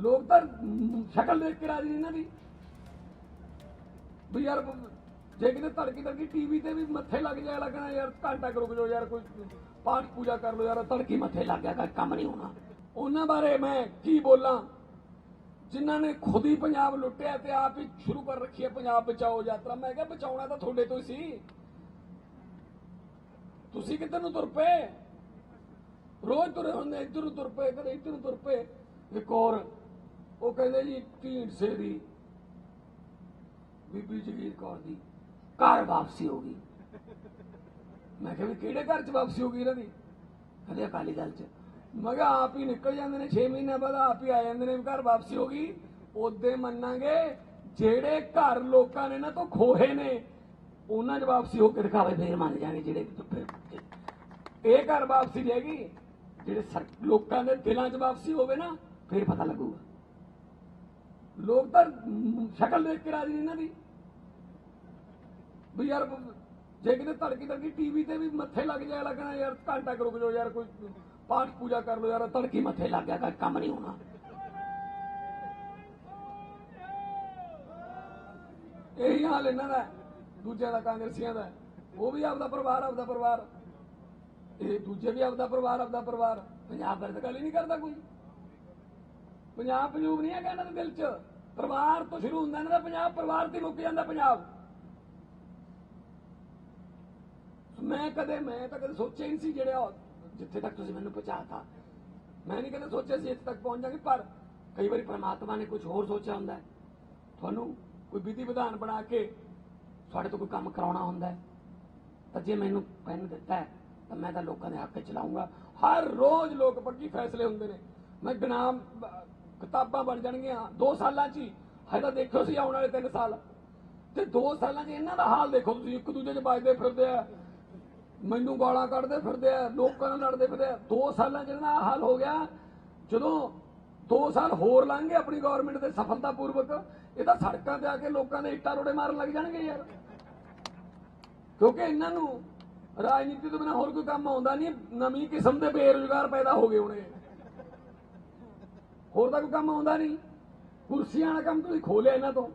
ਲੋਕ ਤਾਂ ਸ਼ਕਲ ਦੇਖ ਕੇ ਰਾਜੀ ਨਹੀਂ ਇਹਨਾਂ ਦੀ। ਵੀ ਯਾਰ, ਜੇ ਕਿਤੇ ਤੜਕੀ ਤੜਕੀ ਟੀਵੀ ਤੇ ਵੀ ਮੱਥੇ ਲੱਗ ਜਾਏ ਲੱਗਣਾ ਯਾਰ ਘੰਟਾ ਕੁ ਰੁਕ ਯਾਰ, ਕੋਈ ਪਾਠ ਪੂਜਾ ਕਰ ਲਓ ਯਾਰ ਤੜਕੀ ਮੱਥੇ ਲੱਗ ਗਿਆ ਕੰਮ ਨਹੀਂ ਹੋਣਾ। ਉਹਨਾਂ ਬਾਰੇ ਮੈਂ ਕੀ ਬੋਲਾਂ? ਜਿਨ੍ਹਾਂ ਨੇ ਖੁਦ ਹੀ ਪੰਜਾਬ ਲੁੱਟਿਆ ਤੇ ਆਪ ਹੀ ਸ਼ੁਰੂ ਕਰ ਰੱਖੀ ਹੈ ਪੰਜਾਬ ਬਚਾਓ ਯਾਤਰਾ। ਮੈਂ ਕਿਹਾ ਬਚਾਉਣਾ ਤਾਂ ਤੁਹਾਡੇ ਤੋਂ ਹੀ ਸੀ। ਤੁਸੀਂ ਕਿੱਧਰ ਨੂੰ ਤੁਰ ਪਏ? ਰੋਜ਼ ਤੁਰੇ ਹੁੰਦੇ, ਇੱਧਰ ਨੂੰ ਤੁਰ ਪਏ ਕਦੇ ਇੱਧਰ ਨੂੰ ਤੁਰ ਪਏ। ਇੱਕ ਹੋਰ ਉਹ ਕਹਿੰਦੇ ਜੀ ਢੀਂਡਸੇ ਦੀ ਬੀਬੀ ਜਗੀਰ ਕੌਰ ਦੀ ਘਰ ਵਾਪਸੀ ਹੋ ਗਈ। ਮੈਂ ਕਿਹਾ ਵੀ ਕਿਹੜੇ ਘਰ ਚ ਵਾਪਸੀ ਹੋ ਗਈ ਇਹਨਾਂ ਦੀ? ਕਹਿੰਦੇ ਅਕਾਲੀ ਦਲ ਚ। ਮੈਂ ਕਿਹਾ ਆਪ ਹੀ ਨਿਕਲ ਜਾਂਦੇ ਨੇ 6 ਮਹੀਨੇ ਬਾਅਦ ਆਪ ਹੀ ਆ ਜਾਂਦੇ ਨੇ ਵੀ ਘਰ ਵਾਪਸੀ ਹੋ ਗਈ। ਉਦੋਂ ਮੰਨਾਂਗੇ ਜਿਹੜੇ ਘਰ ਲੋਕਾਂ ਨੇ ਨਾ ਤੋਂ ਖੋਹੇ ਨੇ, ਉਹਨਾਂ 'ਚ ਵਾਪਸੀ ਹੋ ਕੇ ਦਿਖਾਵੇ, ਫੇਰ ਮੰਨ ਜਾਣੇ ਜਿਹੜੇ ਫਿਰ ਇਹ ਘਰ ਵਾਪਸੀ ਰਹੇਗੀ ਜਿਹੜੇ ਸਰ- ਲੋਕਾਂ ਦੇ ਦਿਲਾਂ 'ਚ ਵਾਪਸੀ ਹੋਵੇ ਨਾ, ਫੇਰ ਪਤਾ ਲੱਗੂਗਾ। ਲੋਕ ਤਾਂ ਸ਼ਕਲ ਦੇਖ ਕੇ ਰਾਜੀ ਨਹੀਂ ਇਹਨਾਂ ਦੀ। ਵੀ ਯਾਰ, ਜੇ ਕਿਤੇ ਤੜਕੀ ਤੜਕੀ ਟੀਵੀ ਤੇ ਵੀ ਮੱਥੇ ਲੱਗ ਜਾਏ ਲੱਗਣਾ, ਯਾਰ ਘੰਟਾ ਕੁ ਰੁਕ ਜਾਓ ਯਾਰ, ਕੋਈ ਪਾਠ ਪੂਜਾ ਕਰ ਲਓ ਯਾਰ ਤੜਕੀ ਮੱਥੇ ਲੱਗ ਗਿਆ, ਕੋਈ ਕੰਮ ਨਹੀਂ ਹੋਣਾ। ਇਹੀ ਹਾਲ ਇਹਨਾਂ ਦਾ, ਦੂਜਿਆਂ ਦਾ, ਕਾਂਗਰਸੀਆਂ ਦਾ। ਉਹ ਵੀ ਆਪਦਾ ਪਰਿਵਾਰ ਆਪਦਾ ਪਰਿਵਾਰ। ਇਹ ਦੂਜੇ ਵੀ ਆਪਦਾ ਪਰਿਵਾਰ ਆਪਦਾ ਪਰਿਵਾਰ। ਪੰਜਾਬ ਬਾਰੇ ਗੱਲ ਹੀ ਨਹੀਂ ਕਰਦਾ ਕੋਈ। ਪੰਜਾਬ ਪੰਜੂਬ ਨਹੀਂ ਹੈਗਾ ਇਹਨਾਂ ਦੇ ਦਿਲ 'ਚ। ਪਰਿਵਾਰ ਤੋਂ ਸ਼ੁਰੂ ਹੁੰਦਾ, ਇਹਨਾਂ ਦਾ ਪੰਜਾਬ ਪਰਿਵਾਰ ਤੇ ਮੁੱਕ ਜਾਂਦਾ ਪੰਜਾਬ। ਮੈਂ ਕਦੇ, ਮੈਂ ਤਾਂ ਕਦੇ ਸੋਚਿਆ ਹੀ ਨਹੀਂ ਸੀ ਜਿਹੜਾ ਜਿੱਥੇ ਤੱਕ ਤੁਸੀਂ ਮੈਨੂੰ ਪਹੁੰਚਾਤਾ। ਮੈਂ ਨਹੀਂ ਕਦੇ ਸੋਚਿਆ ਸੀ ਇੱਥੇ ਤੱਕ ਪਹੁੰਚ ਜਾਵਾਂਗੇ, ਪਰ ਕਈ ਵਾਰੀ ਪਰਮਾਤਮਾ ਨੇ ਕੁਝ ਹੋਰ ਸੋਚਿਆ ਹੁੰਦਾ ਹੈ। ਤੁਹਾਨੂੰ ਕੋਈ ਵਿਧੀ ਵਿਧਾਨ ਬਣਾ ਕੇ ਤੁਹਾਡੇ ਤੋਂ ਕੋਈ ਕੰਮ ਕਰਾਉਣਾ ਹੁੰਦਾ ਹੈ, ਤਾਂ ਜੇ ਮੈਨੂੰ ਪੈਨ ਦਿੱਤਾ ਹੈ, ਤਾਂ ਮੈਂ ਤਾਂ ਲੋਕਾਂ ਦੇ ਹੱਕ 'ਚ ਚਲਾਉਂਗਾ ਹਰ ਰੋਜ਼ ਲੋਕ ਪੱਕੀ ਫੈਸਲੇ ਹੁੰਦੇ ਨੇ। ਮੈਂ ਗਿਨਾਮ ਕਿਤਾਬਾਂ ਬਣ ਜਾਣਗੀਆਂ 2 ਸਾਲਾਂ 'ਚ ਹੀ। ਹਜੇ ਤਾਂ ਦੇਖੋ ਸੀ ਆਉਣ ਵਾਲੇ 3 ਸਾਲ। ਤੇ 2 ਸਾਲਾਂ 'ਚ ਇਹਨਾਂ ਦਾ ਹਾਲ ਦੇਖੋ ਤੁਸੀਂ, ਇੱਕ ਦੂਜੇ 'ਚ ਵੱਜਦੇ ਫਿਰਦੇ ਆ, ਮੈਨੂੰ ਗਾਲਾਂ ਕੱਢਦੇ ਫਿਰਦੇ ਆ, ਲੋਕਾਂ ਨਾਲ ਲੜਦੇ ਫਿਰਦੇ ਆ। 2 ਸਾਲਾਂ 'ਚ ਇਹਨਾਂ ਦਾ ਹਾਲ ਹੋ ਗਿਆ, ਜਦੋਂ 2 ਸਾਲ ਹੋਰ ਲੰਘੇ ਆਪਣੀ ਗਵਰਨਮੈਂਟ ਦੇ ਸਫਲਤਾਪੂਰਵਕ, ਇਹ ਤਾਂ ਸੜਕਾਂ ਤੇ ਆ ਕੇ ਲੋਕਾਂ ਦੇ ਇੱਟਾਂ ਰੋੜੇ ਮਾਰਨ ਲੱਗ ਜਾਣਗੇ ਯਾਰ। ਕਿਉਂਕਿ ਇਹਨਾਂ ਨੂੰ ਰਾਜਨੀਤੀ ਤੋਂ ਬਿਨਾਂ ਹੋਰ ਕੋਈ ਕੰਮ ਆਉਂਦਾ ਨਹੀਂ, ਨਵੀਂ ਕਿਸਮ ਦੇ ਬੇਰੁਜ਼ਗਾਰ ਪੈਦਾ ਹੋ ਗਏ ਹੋਣੇ। ਹੋਰ ਤਾਂ ਕੋਈ ਕੰਮ ਆਉਂਦਾ ਨਹੀਂ। ਕੁਰਸੀਆਂ ਵਾਲਾ ਕੰਮ ਤੁਸੀਂ ਖੋਲਿਆ ਇਹਨਾਂ ਤੋਂ।